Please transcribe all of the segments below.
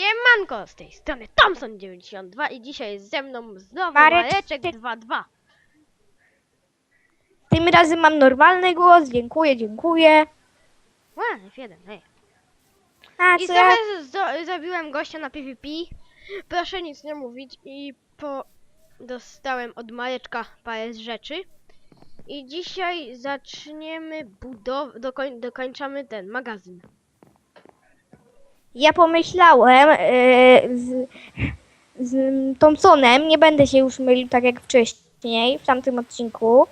Siemanko, z tej strony Thompson92 i dzisiaj jest ze mną znowu Marek, Mareczek ty- 22. Tym razem mam normalny głos, dziękuję, dziękuję. Ła, F1, hej. A I co ja... trochę zabiłem gościa na PvP. Proszę nic nie mówić i po... dostałem od Mareczka parę rzeczy. I dzisiaj zaczniemy budow... Dokoń... dokończamy ten magazyn. Ja pomyślałem e, z, z Thompsonem, nie będę się już mylił tak jak wcześniej, w tamtym odcinku,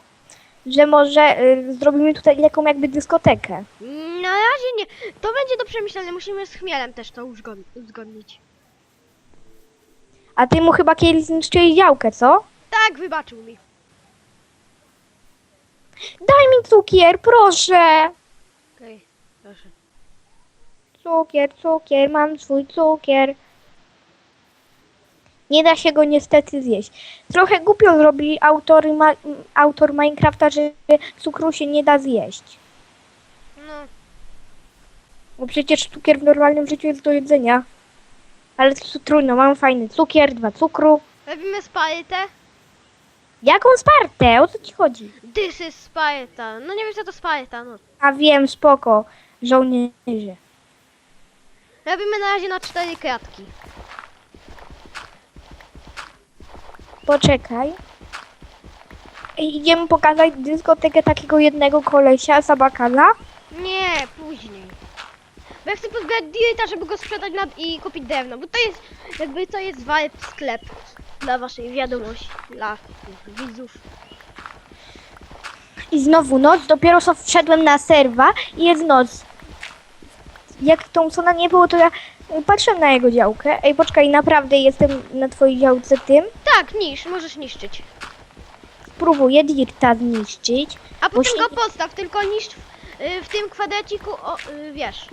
że może e, zrobimy tutaj taką jakby dyskotekę. Na razie nie. To będzie do przemyślenia. Musimy z chmielem też to uzgod- uzgodnić. A ty mu chyba kiedyś zniszczyłeś działkę, co? Tak, wybaczył mi. Daj mi cukier, proszę! Cukier, cukier, mam swój cukier. Nie da się go niestety zjeść. Trochę głupio zrobili autory ma- autor Minecrafta, że cukru się nie da zjeść. No, Bo przecież cukier w normalnym życiu jest do jedzenia. Ale to trudno, mam fajny cukier, dwa cukru. robimy spajetę. Jaką spartę? O co ci chodzi? This is spajeta. No nie wiem co to spajeta, no. A wiem, spoko, żołnierze. Robimy na razie na cztery kratki. Poczekaj. Idziemy pokazać dyskotekę takiego jednego kolesia, Sabakala. Nie, później. Bo ja chcę pozbierać dirta, żeby go sprzedać na, i kupić drewno, bo to jest, jakby to jest vibe sklep. Dla waszej wiadomości, dla widzów. I znowu noc, dopiero co wszedłem na serwa i jest noc. Jak Thompsona nie było, to ja patrzyłem na jego działkę. Ej, poczekaj, naprawdę jestem na twojej działce tym. Tak, niż, możesz niszczyć. Spróbuję Dirta zniszczyć. A potem się- go postaw, tylko niszcz w, y, w tym kwadraciku, o, y, wiesz.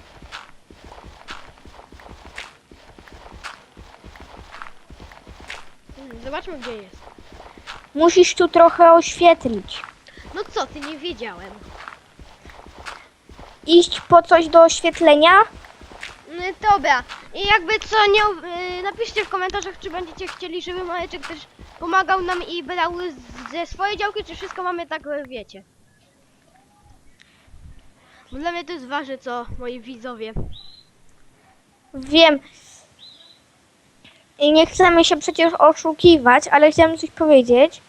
Hmm, Zobaczmy gdzie jest. Musisz tu trochę oświetlić. No co ty, nie wiedziałem. Iść po coś do oświetlenia? Mm, Dobra, i jakby co, nie, y, napiszcie w komentarzach, czy będziecie chcieli, żeby Mareczek też pomagał nam i brał z- ze swojej działki, czy wszystko mamy tak, y, wiecie. Bo dla mnie to jest ważne, co moi widzowie. Wiem. I nie chcemy się przecież oszukiwać, ale chciałem coś powiedzieć,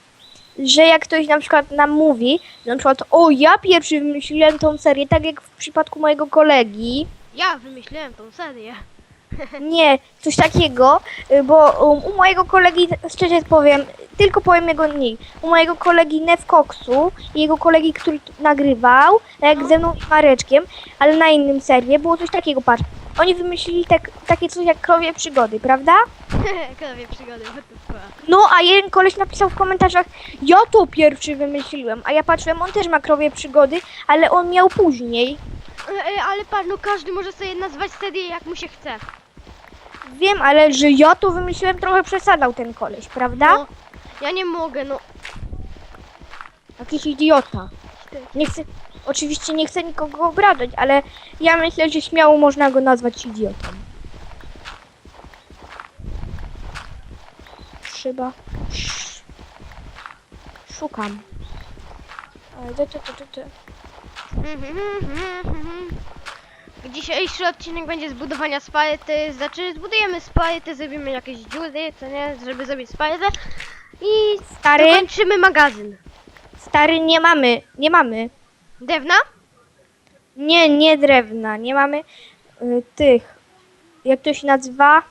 że jak ktoś na przykład nam mówi, że na przykład o ja pierwszy wymyśliłem tą serię, tak jak w przypadku mojego kolegi, Ja wymyśliłem tą serię. nie, coś takiego, y, bo um, u mojego kolegi, szczerze powiem, tylko powiem jego nick, u mojego kolegi Nevcoxu i jego kolegi, który nagrywał, jak No. ze mną i Mareczkiem, ale na innym serwie, było coś takiego, patrz, oni wymyślili tak, takie coś jak krowie przygody, prawda? Krowie przygody, what the fuck. No, a jeden koleś napisał w komentarzach, ja to pierwszy wymyśliłem, a ja patrzyłem, on też ma krowie przygody, ale on miał później. E, e, ale patrz, no każdy może sobie nazwać serię jak mu się chce. Wiem, ale że ja to wymyśliłem, trochę przesadzał ten koleś, prawda? No, ja nie mogę, no. Jakiś idiota. Nie chcę, oczywiście nie chcę nikogo obrażać, ale ja myślę, że śmiało można go nazwać idiotą. Szyba. Sz- Szukam. Ale to, to, to, to. Dzisiejszy odcinek będzie zbudowania spajety. Znaczy zbudujemy spajety, zrobimy jakieś dziury, co nie, żeby zrobić spajetę. I Stary, dokończymy magazyn. stary, nie mamy, nie mamy. Drewna? Nie, nie drewna, nie mamy y, tych. Jak to się nazywa?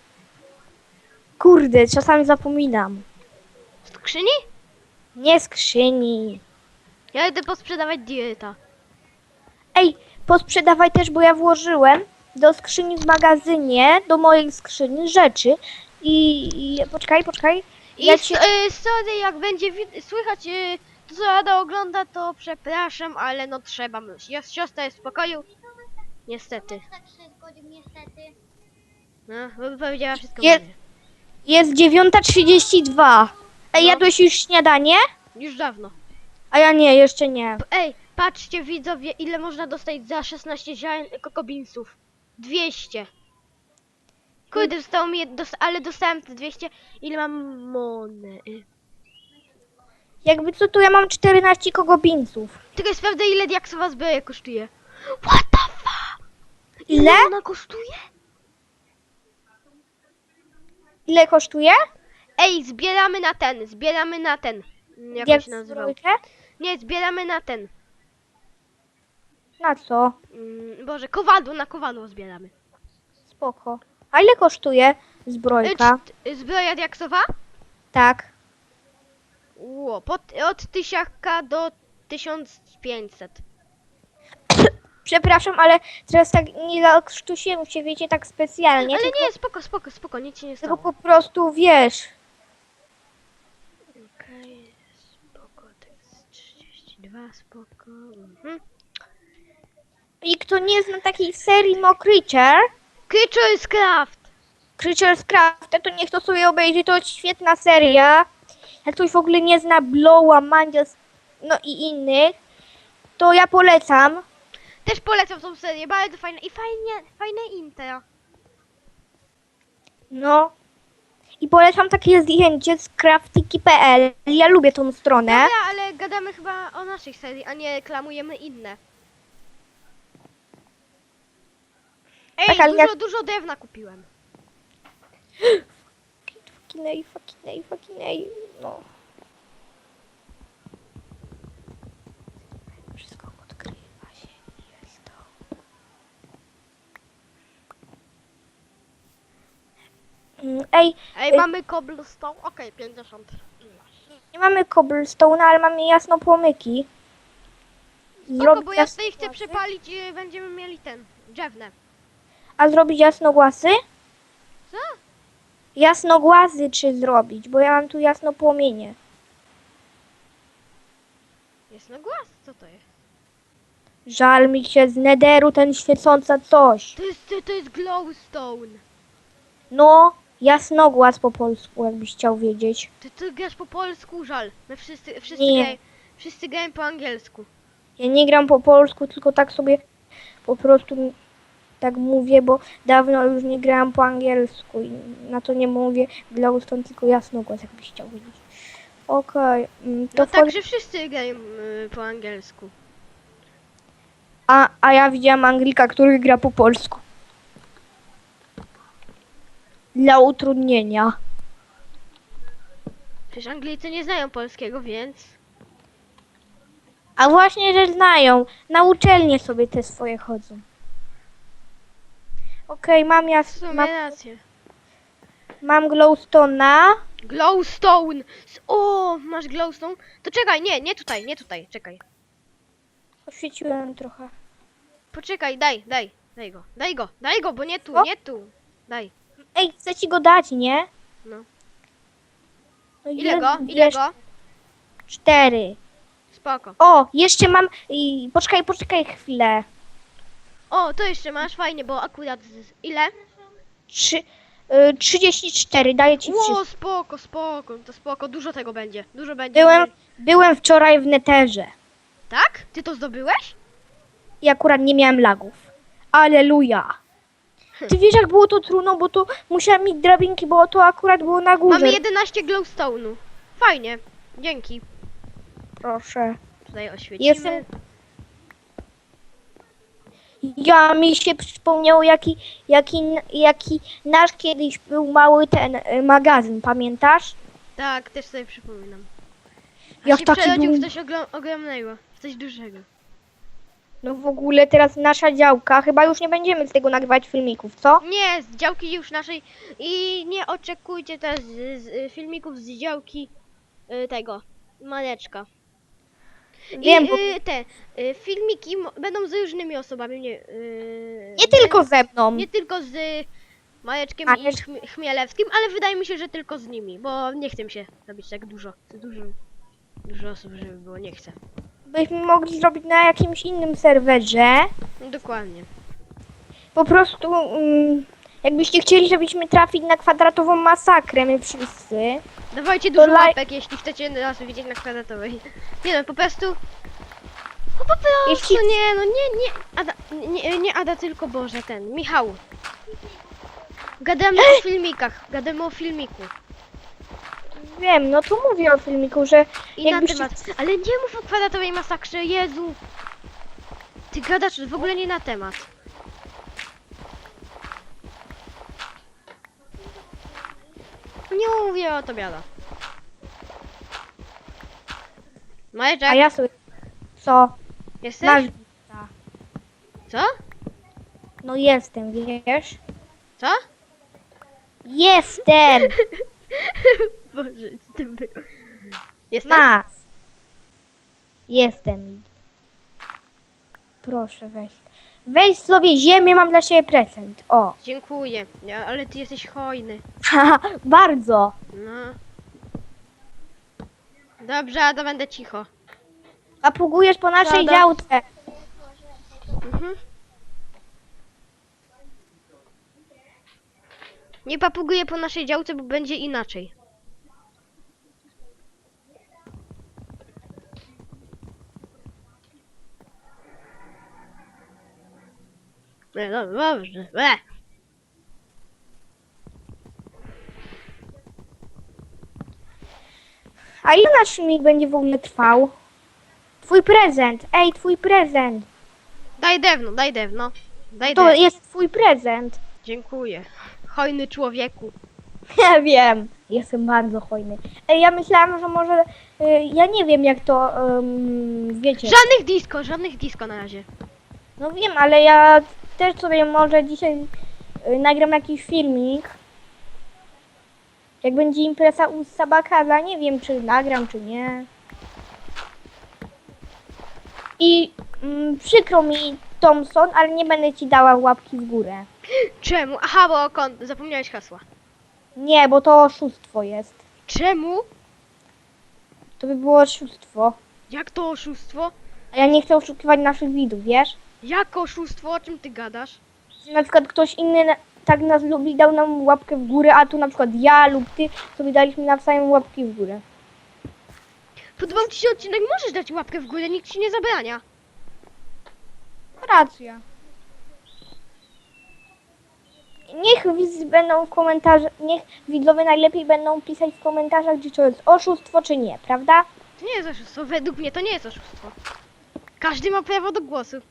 Kurde, czasami zapominam. Skrzyni? Nie skrzyni. Ja idę posprzedawać dieta. Ej, posprzedawaj też, bo ja włożyłem do skrzyni w magazynie, do mojej skrzyni rzeczy. I, i poczekaj, poczekaj. I Ja ci- y, sorry, jak będzie słychać y, to, co Ada ogląda, to przepraszam, ale no trzeba. Jest siostra jest w pokoju. Niestety. tak się zgodził niestety. No, wszystko. Je- mówię. Jest 9.32. Ej, No. jadłeś już śniadanie? Już dawno. A ja nie, jeszcze nie. Ej, patrzcie widzowie, ile można dostać za 16 ziaren kokobinsów. 200. Kurde, zostało mi, jed- dos- ale dostałem te 200. Ile mam mony? Jakby co, to ja mam 14 kogobińców. Tylko sprawdzę ile diaksowa zbroja kosztuje. What the fuck? Ile? ona kosztuje? Ile kosztuje? Ej, zbieramy na ten, zbieramy na ten. Jak on się nazywał? Nie, zbieramy na ten. Na co? Mm, Boże, kowadło, na kowadło zbieramy. Spoko. A ile kosztuje Y, zbrojka? czt- y, Zbroja diaksowa? Tak. Ło, pod, od tysiaka do 1500. Przepraszam, ale teraz tak nie zakrztusiłem się, wiecie, tak specjalnie. Ale tylko, nie, spoko, spoko, spoko, nic się nie tylko stało. po prostu wiesz. Okej, spoko, to jest 32, spoko. Mhm. I kto nie zna takiej serii Mo Creature, Creature's Craft! Creature's Craft, to niech to sobie obejrzy, to świetna seria. Jak ktoś w ogóle nie zna Blowa, Mandias, no i innych, to ja polecam. Też polecam tą serię, bardzo fajne i fajnie, fajne intro. No. I polecam takie zdjęcie z craftiki.pl. Ja lubię tą stronę. Dobra, ale gadamy chyba o naszej serii, a nie reklamujemy inne. Ej, Tak, ale dużo, jak- dużo drewna kupiłem. Fakinej, fakinej, fakinej. No. Wszystko odkrywa się. Jest to. Mm, Ej, Ej, Ej. mamy cobblestone? Okej, 50. nie mamy cobblestone, ale mamy jasno płomyki. Spoko, bo ja jasno tutaj chcę głasy? przepalić i będziemy mieli ten, drzewne. A zrobić jasnogłasy? Co? Jasnogłasy czy zrobić, bo ja mam tu jasno płomienie. Jest na głaz, co to jest? Żal mi się z nederu ten świecąca coś. To jest, to jest glowstone. No, jasnogłas po polsku, jakbyś chciał wiedzieć. Ty, ty grasz po polsku, żal. My wszyscy, wszyscy, Nie. wszyscy grają po angielsku. Ja nie gram po polsku, tylko tak sobie po prostu tak mówię, bo dawno już nie grałam po angielsku i na to nie mówię glowstone, tylko jasnogłas, jakbyś chciał wiedzieć. Okej, mm, to No wchod- tak, że wszyscy grają y, po angielsku. a, a ja widziałam Anglika, który gra po polsku. Dla utrudnienia. Przecież Anglicy nie znają polskiego, więc... A właśnie, że znają. Na uczelnie sobie te swoje chodzą. Okej, mam W sumie mam, rację. mam glowstone'a. Glowstone! S- O, masz glowstone? To czekaj, nie, nie tutaj, nie tutaj, czekaj. Oświeciłem trochę. Poczekaj, daj, daj, daj go, daj go, daj go, bo nie tu, Co? nie tu. Daj. Ej, chcę ci go dać, nie? No. No Ile go? Ile go? Cztery. Spoko. O, jeszcze mam... I, poczekaj, poczekaj chwilę. O, to jeszcze masz, fajnie, bo akurat... Z... Ile? Trzy, y, 34, daję ci Ło, wszystko. spoko, spoko, to spoko, dużo tego będzie, dużo będzie. Byłem, byłem wczoraj w neterze. Tak? Ty to zdobyłeś? i akurat nie miałem lagów. Aleluja. Ty wiesz jak było to trudno, bo to musiałem mieć drabinki, bo to akurat było na górze. Mamy 11 glowstone'u. Fajnie, dzięki. Proszę. Tutaj oświecimy. Jestem... Ja mi się przypomniał jaki, jaki, jaki nasz kiedyś był mały ten y, magazyn, pamiętasz? Tak, też sobie przypominam. A Jak się taki przerodził był- w coś ogrom- ogromnego, w coś dużego. No w ogóle teraz nasza działka, chyba już nie będziemy z tego nagrywać filmików, co? Nie, z działki już naszej i nie oczekujcie też z, z filmików z działki y, tego, maneczka. Wiem, I bo y, te y, filmiki mo- będą z różnymi osobami, nie, y, nie tylko ze mną. nie tylko z Majeczkiem i Chmie- Chmielewskim, ale wydaje mi się, że tylko z nimi, bo nie chcę mi się robić tak dużo, dużo, dużo osób, żeby było, nie chcę. Byśmy mogli zrobić na jakimś innym serwerze. No, dokładnie. Po prostu, mm, jakbyście chcieli, żebyśmy trafić na kwadratową masakrę, my wszyscy. Dawajcie dużo laj- łapek, jeśli chcecie nas widzieć na kwadratowej. Nie no, po prostu... No po prostu, Jeśli- nie no, nie, nie, Ada, nie, nie Ada, tylko Boże, ten, Michał. Gadamy o filmikach, gadamy o filmiku. Wiem, no to mówię o filmiku, że I na temat. Ale nie mów o kwadratowej masakrze, Jezu! Ty gadasz w ogóle nie na temat. Nie mówię o tobie, Ada. Majeczek, A ja sobie... Co? jesteś? Masz... Co? No jestem, wiesz? Co? Jestem! Boże, co ty był? Jesteś? Masz! Jestem. Proszę weź. Weź sobie ziemię, mam dla ciebie prezent. O. Dziękuję, Ja- ale ty jesteś hojny. Haha, bardzo. No. Dobrze, Ada, będę cicho. A pługujesz po naszej działce. Mhm. Nie papuguję po naszej działce, bo będzie inaczej. No, Dobrze. E. A ile nasz filmik będzie w ogóle trwał? Twój prezent. Ej, twój prezent. Daj dewno, daj dewno. Daj To dewno. jest twój prezent. Dziękuję. Hojny człowieku. Ja wiem. Jestem bardzo hojny. Ej, ja myślałam, że może... y, ja nie wiem jak to... ym, wiecie. Żadnych disco, żadnych disco na razie. No wiem, ale ja też sobie może dzisiaj y, nagram jakiś filmik. Jak będzie impreza u Sabakala, nie wiem czy nagram, czy nie. I mm, przykro mi Thompson, ale nie będę ci dała łapki w górę. Czemu? Aha, bo kon... zapomniałeś hasła. Nie, bo to oszustwo jest. Czemu? To by było oszustwo. Jak to oszustwo? A ja nie chcę oszukiwać naszych widzów, wiesz? Jak oszustwo? O czym ty gadasz? Na przykład ktoś inny na, tak nas lubi, dał nam łapkę w górę, a tu na przykład ja lub ty sobie daliśmy nawzajem łapki w górę. Podobał ci się odcinek, możesz dać łapkę w górę, nikt ci nie zabrania. Racja. Niech widzy będą w komentarzach, niech widzowie najlepiej będą pisać w komentarzach, czy to jest oszustwo, czy nie, prawda? To nie jest oszustwo, według mnie to nie jest oszustwo. Każdy ma prawo do głosu.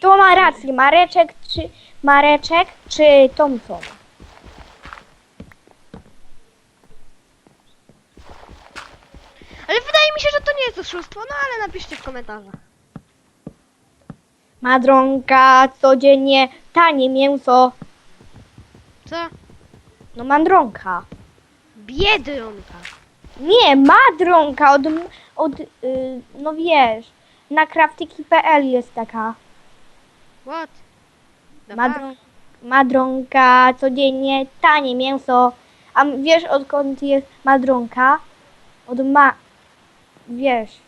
Kto ma rację, Mareczek czy Mareczek, czy Thompson? Ale wydaje mi się, że to nie jest oszustwo, no ale napiszcie w komentarzach. Madronka, codziennie tanie mięso. Co? No madronka. Biedronka. Nie, madronka od, od y, no wiesz, na craftyki.pl jest taka. What? Madron, madronka, codziennie tanie mięso. A wiesz odkąd jest madronka? Od ma... Wiesz.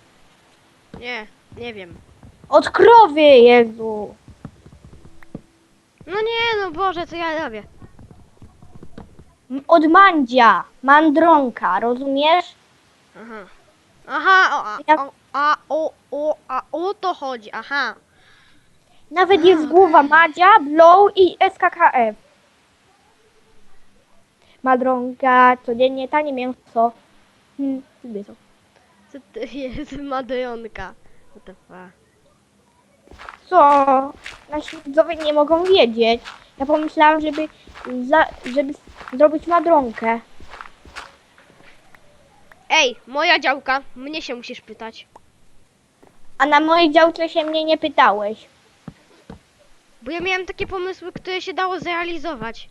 Nie, nie wiem. Od krowy, Jezu. No nie, no Boże, co ja robię? Od mandzia. Mandronka, rozumiesz? Aha. Aha, o, a, o, a, o, o, a o to chodzi, aha. Nawet jest głowa Madzia, Blow i SKKF. Madronka, codziennie tanie mięso. Hmm, lubię to. Co to jest Madronka? What the fuck? Co? Nasi widzowie nie mogą wiedzieć. Ja pomyślałam, żeby, za, żeby zrobić madronkę. Ej, moja działka, mnie się musisz pytać. A na mojej działce się mnie nie pytałeś. Bo ja miałem takie pomysły, które się dało zrealizować.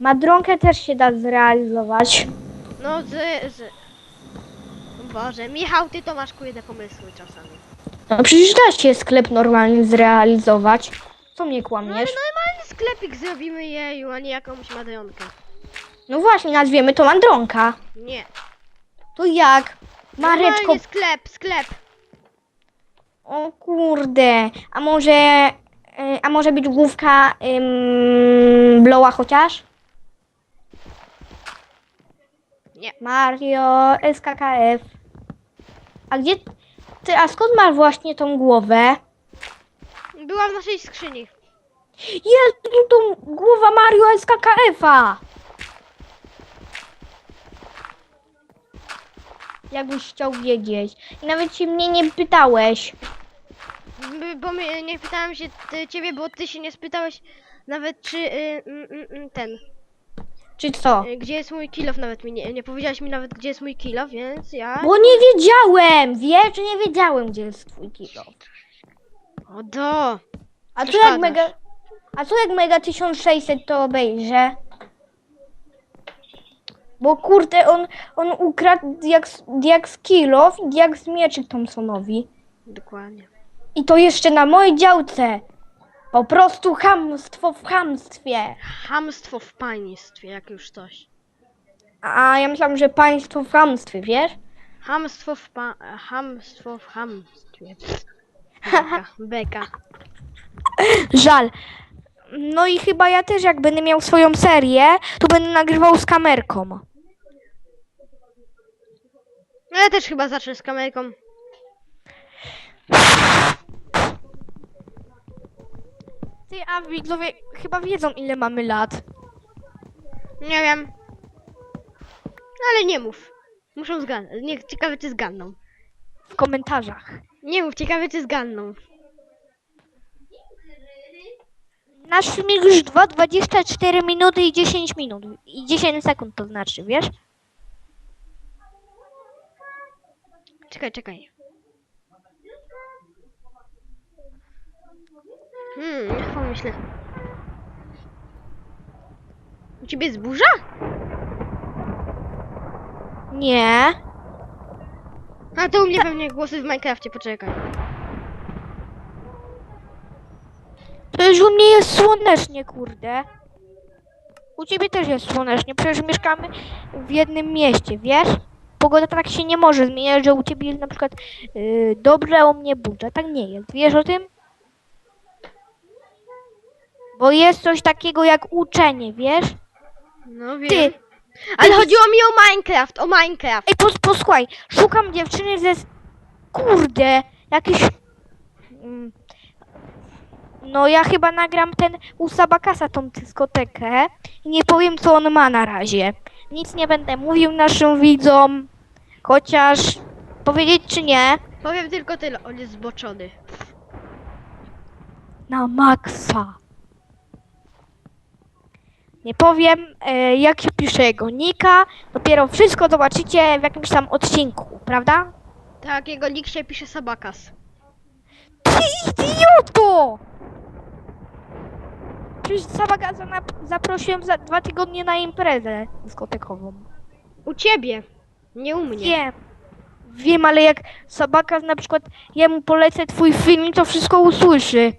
Madronkę też się da zrealizować. No z, z... Boże, Michał, ty to masz kurde pomysły czasami. No przecież da się sklep normalnie zrealizować. Co mnie No ale kłamiesz? normalny sklepik zrobimy jeju, a nie jakąś madronkę. No właśnie, nazwiemy to madronka. Nie. To jak? Mareczko, Normalnie sklep, sklep. o kurde. A może, a może być główka ym, Blowa chociaż? Nie. Mario, SKKF. A gdzie, ty, a skąd masz właśnie tą głowę? Była w naszej skrzyni. Jest tu, tu głowa Mario SKKF-a! Jakbyś chciał wiedzieć. I nawet się mnie nie pytałeś. Bo my, nie pytałem się ty, ciebie, bo ty się nie spytałeś nawet czy y, mm, mm, mm, ten, Czy co? y, gdzie jest mój kilof nawet mi nie, nie powiedziałeś mi nawet gdzie jest mój kilof, więc ja... Bo nie wiedziałem! Wiesz, nie wiedziałem, gdzie jest twój kilo. O do! A co Przeszkadzasz. jak mega... A co jak mega 1600 to obejrzę? Bo kurde, on, on ukradł jak, jak z kilof i jak z mieczyk Thompsonowi. Dokładnie. I to jeszcze na mojej działce. Po prostu chamstwo w chamstwie. Hamstwo w państwie, jak już coś. A ja myślałam, że państwo w chamstwie, wiesz? Hamstwo w pa... Hamstwo w hamstwie. Beka, beka. Żal. No i chyba ja też jak będę miał swoją serię, to będę nagrywał z kamerką. No ja też chyba zacznę z kamerką. Ty, a widzowie chyba wiedzą ile mamy lat. Nie wiem. Ale nie mów. Muszą zgadnąć. Nie, ciekawe czy zgadną. W komentarzach. Nie mów, ciekawe czy zgadną. Nasz filmik już 2, 24 minuty i 10 minut. I 10 sekund to znaczy, wiesz? Czekaj, czekaj. Hmm, niech pomyślę. U ciebie jest burza? Nie. A to u mnie pewnie głosy w Minecrafcie, poczekaj. To już u mnie jest słonecznie, kurde. U ciebie też jest słonecznie, przecież mieszkamy w jednym mieście, wiesz? Pogoda tak się nie może zmieniać, że u ciebie jest na przykład yy, dobrze, a u mnie burza. Tak nie jest. Wiesz o tym? Bo jest coś takiego jak uczenie, wiesz? No wiem. Ty, Ale chodziło mi o Minecraft, o Minecraft. Ej, pos, posłuchaj, szukam dziewczyny ze... s- Kurde, jakiś... Mm. No ja chyba nagram ten u Sabakasa tą dyskotekę i nie powiem co on ma na razie. Nic nie będę mówił naszym widzom, chociaż powiedzieć czy nie, Powiem tylko tyle, on jest zboczony. na maksa. Nie powiem e, jak się pisze jego nika, dopiero wszystko zobaczycie w jakimś tam odcinku, prawda? Tak, jego nick się pisze Sabakas. Ty idioto! Przecież Sabagaza nap- zaprosiłem za dwa tygodnie na imprezę dyskotekową. U ciebie, nie u mnie. Wiem. Wiem, ale jak Sabakaz na przykład jemu polecę twój film, to wszystko usłyszy.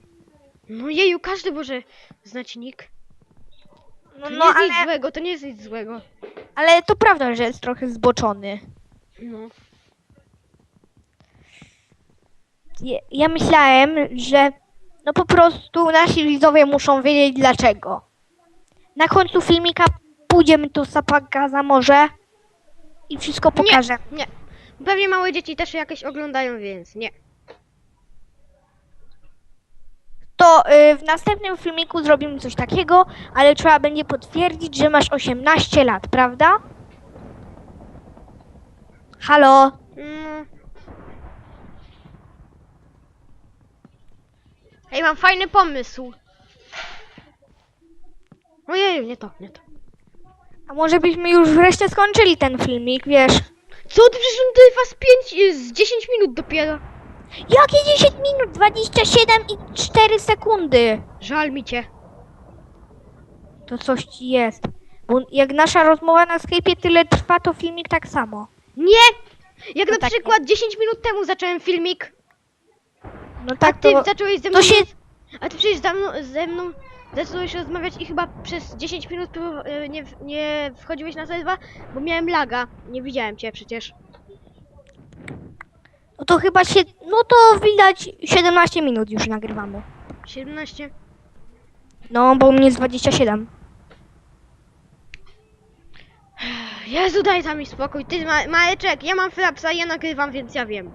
No jeju, każdy może znać nick. No, To nie no jest ale, nic złego, to nie jest nic złego. ale to prawda, że jest trochę zboczony. No. Ja, ja myślałem, że no po prostu nasi widzowie muszą wiedzieć dlaczego. Na końcu filmika pójdziemy tu Sabagaza może i wszystko pokażę. Nie. Pewnie małe dzieci też jakieś oglądają, więc nie. To y, w następnym filmiku zrobimy coś takiego, ale trzeba będzie potwierdzić, że masz 18 lat, prawda? Halo? Mm. Ej, mam fajny pomysł. Ojej, nie to, nie to. A może byśmy już wreszcie skończyli ten filmik, wiesz? Co ty przecież trwa z 5, z 10 minut dopiero. Jakie 10 minut? 27 i 4 sekundy. Żal mi cię. To coś ci jest. Bo jak nasza rozmowa na Skype'ie tyle trwa, to filmik tak samo. Nie! Jak No na tak. przykład 10 minut temu zacząłem filmik, No a tak ty to... zacząłeś ze mną... To się... A ty przecież ze mną, ze mną zacząłeś rozmawiać i chyba przez 10 minut e, nie, w- nie wchodziłeś na serwa, bo miałem laga. Nie widziałem cię przecież. No to chyba się... No to widać 17 minut już nagrywamy. 17. No, bo u mnie jest 27. Jezu, daj tam mi spokój. Ty, ma Mareczek, ja mam frapsa, ja nagrywam, więc ja wiem.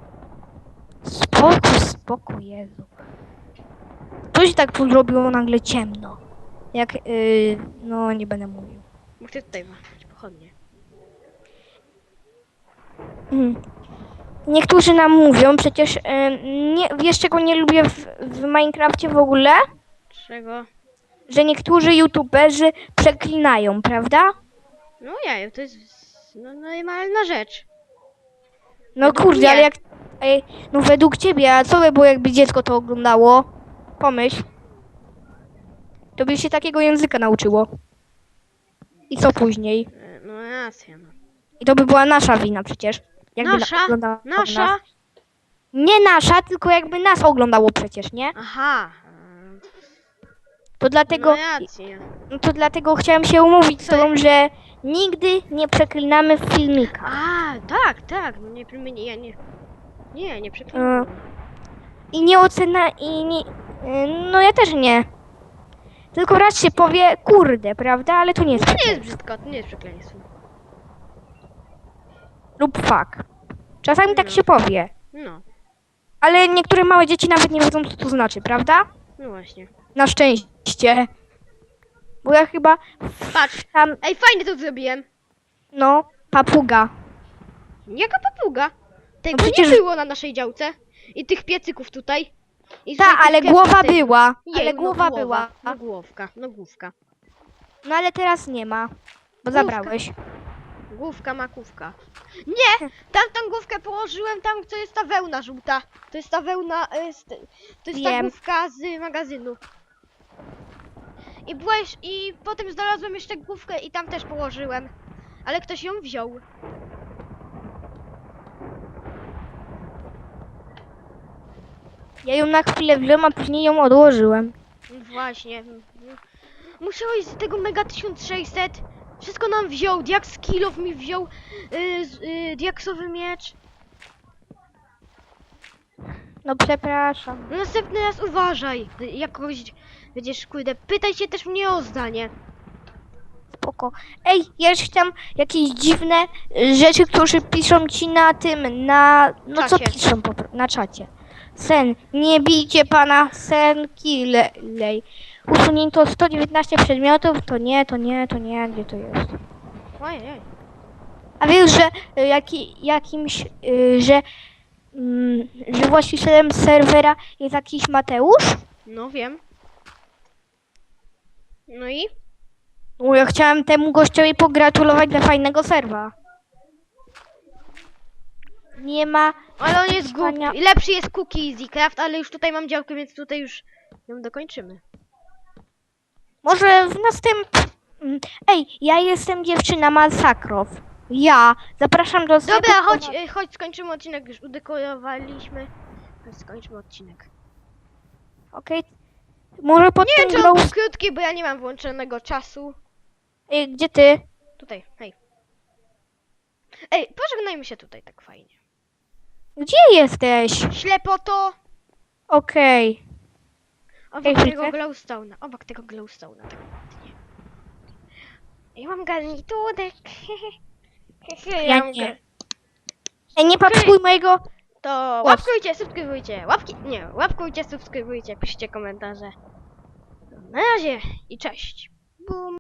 Spokój, spokój, Jezu. To Co się tak tu zrobiło nagle ciemno? Jak, yy, no nie będę mówił. Muszę tutaj machać pochodnie. Mhm. Niektórzy nam mówią, przecież yy, nie, wiesz czego nie lubię w, w Minecrafcie w ogóle? Czego? Że niektórzy youtuberzy przeklinają, prawda? No ja, to jest no, normalna rzecz. No Według kurde, mnie. ale jak... Ej, no według ciebie, a co by było jakby dziecko to oglądało? Pomyśl. To by się takiego języka nauczyło. I co później? E, No racja, no. I to by była nasza wina przecież. Jakby na- Nasza? oglądało Nasza? Nas. Nie nasza, tylko jakby nas oglądało przecież, nie? Aha. To No dlatego, racja. no to dlatego chciałem się umówić z tobą, że nigdy nie przeklinamy w filmikach. A, tak, tak. No nie, nie, ja nie. Nie, nie przeklinam. I nie ocena, i nie... y, No ja też nie. Tylko raz się powie, kurde, prawda? Ale to nie jest To nie jest brzydko, to nie jest przekleństwo. Lub fuck. Czasami tak się powie. No, Ale niektóre małe dzieci nawet nie wiedzą, co to znaczy, prawda? no właśnie. Na szczęście. Bo ja chyba Patrz. tam, Ej, fajnie to zrobiłem. no, papuga. Jaka papuga? Tego No przecież- nie było na naszej działce. I tych piecyków tutaj. I Ta, tutaj ale głowa tej- była. Jej, Ale no głowa była. No główka, no główka. No ale teraz nie ma. Bo zabrałeś. Główka, makówka. Nie! Tamtą główkę położyłem tam, co jest ta wełna żółta. To jest ta wełna, y, z, to jest ta Wiem. główka z magazynu. I byłeś, i potem znalazłem jeszcze główkę i tam też położyłem. Ale ktoś ją wziął. Ja ją na chwilę wziąłem, a później ją odłożyłem. Właśnie. Musiałeś z tego Mega 1600. Wszystko nam wziął. Diaks Kilow mi wziął. Y, z- y, diaksowy miecz. No przepraszam. No następny raz uważaj. Jak kogoś będziesz, kurde, pytaj się też mnie o zdanie. Spoko. Ej, jeszcze tam jakieś dziwne y, rzeczy, które piszą ci na tym, na... No co Czacie. piszą po, pro- na czacie? Sen. Nie bijcie pana Sen Kilej. Usunięto 119 przedmiotów. To nie, to nie, to nie. Gdzie to jest? Ojej. A wiesz, że y, jaki, jakimś, y, że, mm, że właścicielem serwera jest jakiś Mateusz? No wiem. No i? No ja chciałem temu gościowi pogratulować dla fajnego serwa. Nie ma Ale on jest głupi. Lepszy jest Cookie Easy Craft, ale już tutaj mam działkę, więc tutaj już ją dokończymy. Może w następ... mm, Ej, ja jestem dziewczyna Masakrow. Ja zapraszam do sklepu. Dobra, chodź, y, chodź, skończymy odcinek, już udekorowaliśmy. Chodź, skończmy odcinek. Okej. Może pod Nie wiem, tym czy on glow... był krótki, bo ja nie mam włączonego czasu. Ej, gdzie ty? Tutaj, hej. Ej, pożegnajmy się tutaj tak fajnie. Gdzie jesteś? Ślepoto! Okej. Obok Ej, tego chwilkę. glowstone'a, obok tego glowstone'a, tak ładnie. I mam garniturek. Ja mam nie. gar- Ej, nie patrzuj mojego... To łapkujcie, subskrybujcie, łapki, nie, łapkujcie, subskrybujcie, piszcie komentarze. Na razie i cześć. Bum.